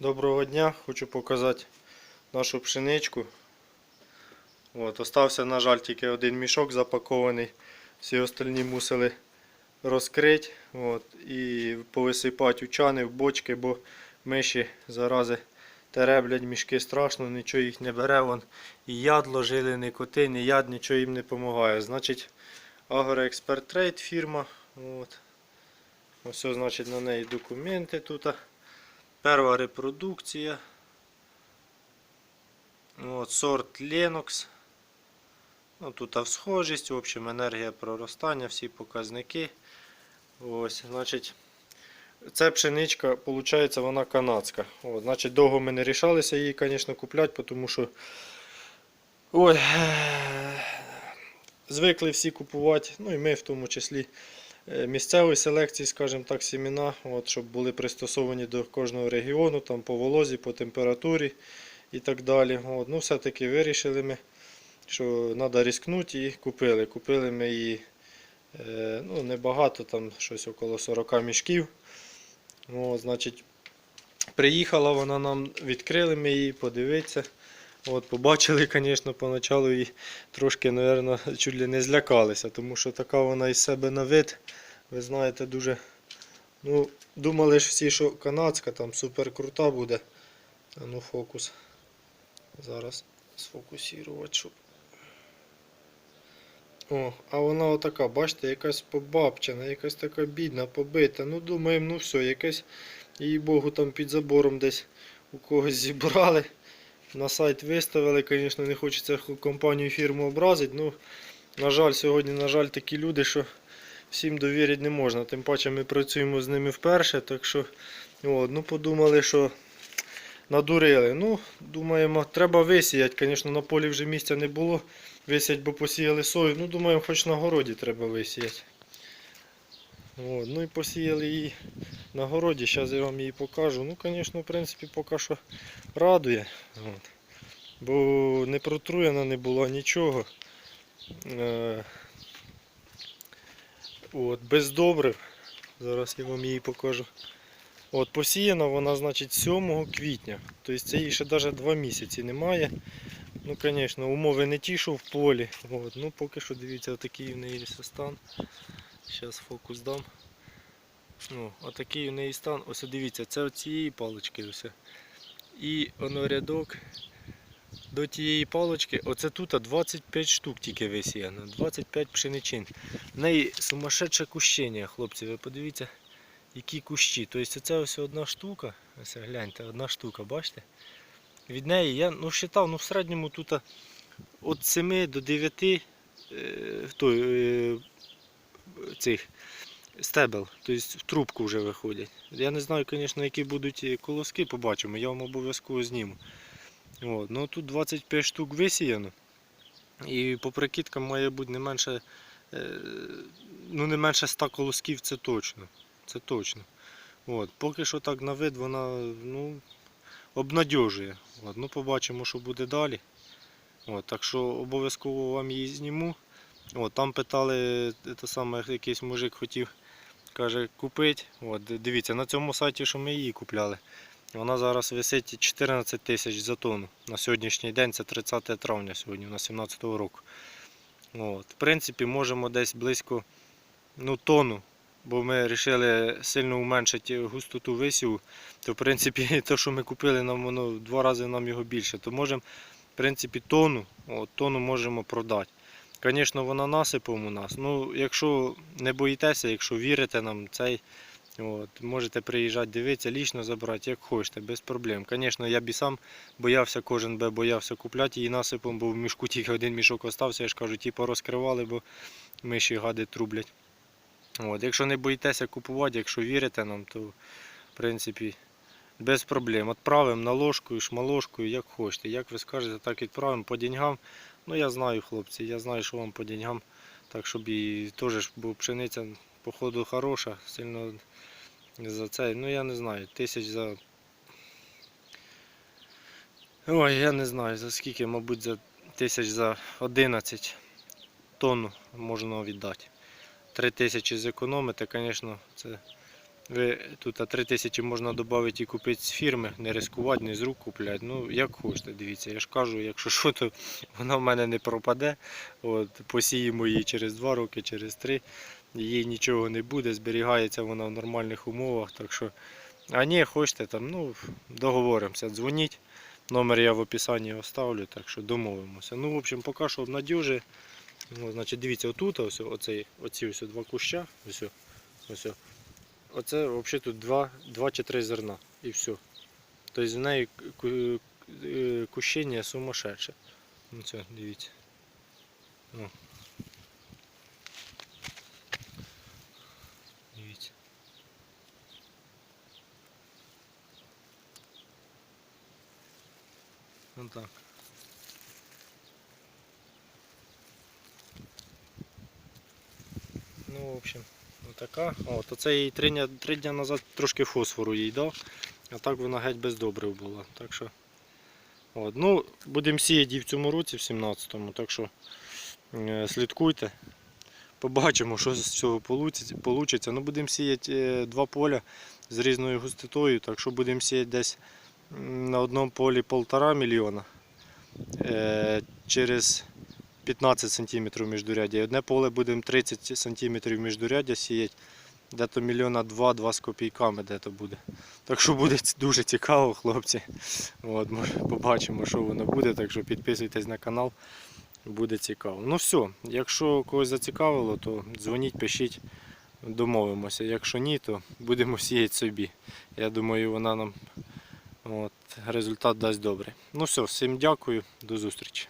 Доброго дня, хочу показати нашу пшеничку. От, остався, на жаль, тільки один мішок запакований. Всі остальні мусили розкрити от, і повисипати у чани, в бочки, бо миші зарази тереблять мішки страшно, нічого їх не бере. Вон, і яд ложили, ні коти, ні яд, нічого їм не допомагає. Значить, Агроексперт Трейд фірма. От. Ось, значить, на неї документи тут. Перша репродукція. От, сорт Lennox. Ну, тут схожість, в общем, енергія проростання, всі показники. Ось, значить, ця пшеничка, виходить, вона канадська. От, значить, довго ми не рішалися її, звісно, купляти, тому що ой, звикли всі купувати, ну і ми в тому числі місцевої селекції, скажімо так, сімена, от, щоб були пристосовані до кожного регіону, там по волозі, по температурі і так далі. От, ну, все-таки вирішили ми, що треба ризикнути і купили. Купили ми її е, ну, небагато, там щось около 40 мішків. От, значить, приїхала вона нам, відкрили ми її, подивитися. От, побачили, звісно, поначалу і трошки, мабуть, чуть ли не злякалися, тому що така вона із себе на вид, ви знаєте, дуже. Ну, думали ж всі, що канадська там супер крута буде. А ну фокус. Зараз сфокусувати, щоб. О, а вона отака, бачите, якась побабчена, якась така бідна, побита. Ну, думаємо, ну все, якесь, їй Богу, там під забором десь у когось зібрали. На сайт виставили, звісно, не хочеться компанію фірму образити. Ну, на жаль, сьогодні, на жаль, такі люди, що всім довірити не можна. Тим паче ми працюємо з ними вперше, так що от, ну, подумали, що надурили. Ну, думаємо, треба висіяти. Звісно, на полі вже місця не було. Висять, бо посіяли сою. Ну, думаємо, хоч на городі треба висіяти. От, ну і посіяли її на городі. Зараз я вам її покажу. Ну, звісно, в принципі, поки що радує. От. Бо не протруєна не була нічого. Е, от, без добрив. Зараз я вам її покажу. От, посіяна вона, значить, 7 квітня. Тобто це їй ще навіть 2 місяці немає. Ну, звісно, умови не ті, що в полі. От, ну, поки що дивіться, отакий в неї стан. Зараз фокус дам. Ну, отакий у неї стан. Ось дивіться, це от цієї палички ось. І воно рядок до тієї палички. Оце тут 25 штук тільки висіяно. 25 пшеничин. В неї сумасшедше кущення, хлопці, ви подивіться, які кущі. Тобто це ось одна штука. Ось гляньте, одна штука, бачите? Від неї я ну, вважав, ну, в середньому тут від 7 до 9 е, той, е, цих стебел, тобто в трубку вже виходять. Я не знаю, звісно, які будуть колоски, побачимо, я вам обов'язково зніму. От. Ну, тут 25 штук висіяно. І по прикидкам має бути не менше, е, ну, не менше 100 колосків, це точно. Це точно. От. Поки що так на вид вона ну, обнадьожує. От. Ну, побачимо, що буде далі. От. Так що обов'язково вам її зніму. От, там питали, те саме, якийсь мужик хотів, каже, купити. От, дивіться, на цьому сайті, що ми її купляли, вона зараз висить 14 тисяч за тонну. На сьогоднішній день це 30 травня сьогодні, на 17 року. От, в принципі, можемо десь близько ну, тонну, бо ми вирішили сильно уменшити густоту висіву, то в принципі те, що ми купили, нам воно два рази нам його більше, то можемо в принципі, тонну, от, тонну можемо продати. Звісно, вона насипом у нас. Ну, якщо не боїтеся, якщо вірите нам, цей, от, можете приїжджати, дивитися, лічно забрати, як хочете, без проблем. Звісно, я б і сам боявся, кожен би боявся купляти її насипом, бо в мішку тільки один мішок остався, я ж кажу, ті порозкривали, бо миші гади трублять. От, якщо не боїтеся купувати, якщо вірите нам, то в принципі без проблем. Відправимо на ложку, шмаложкою, як хочете. Як ви скажете, так відправимо по деньгам. Ну я знаю, хлопці, я знаю, що вам по деньгам. Так щоб і теж бо пшениця походу хороша, сильно за це. Ну я не знаю, тисяч за. Ой, я не знаю за скільки, мабуть, за тисяч за 11 тонн можна віддати. Три тисячі зекономити, звісно, це Ви тут 3 тисячі можна додати і купити з фірми, не ризикувати, не з рук купляти. Ну, як хочете, дивіться. Я ж кажу, якщо що, то вона в мене не пропаде. От, посіємо її через 2 роки, через 3. Їй нічого не буде, зберігається вона в нормальних умовах. Так що, а ні, хочете там, ну, договоримося, дзвоніть. Номер я в описанні оставлю, так що домовимося. Ну, в общем, поки що обнадіжує. Ну, значить, дивіться, отут, ось, оцей, оці ось два куща, ось, ось, оце взагалі тут два, два чи три зерна і все. Тобто в неї е, кущення сумасшедше. Ну це, дивіться. О. Дивіться. Ну так. Ну, в общем, отака. От, оце їй три три дня назад трошки фосфору їй дав, а так вона геть без добрив була. Так що, от, ну, будемо сіяти її в цьому році, в 17-му, так що е, слідкуйте. Побачимо, що з цього вийде. Ну, будемо сіяти е, два поля з різною густотою, так що будемо сіяти десь на одному полі полтора мільйона. Е, через 15 см міждуряддя. І одне поле будемо 30 см міждуряддя сіяти. Де-то мільйона два-два з копійками де-то буде. Так що буде дуже цікаво, хлопці. От, може, побачимо, що воно буде. Так що підписуйтесь на канал, буде цікаво. Ну все, якщо когось зацікавило, то дзвоніть, пишіть, домовимося. Якщо ні, то будемо сіяти собі. Я думаю, вона нам от, результат дасть добрий. Ну все, всім дякую, до зустрічі.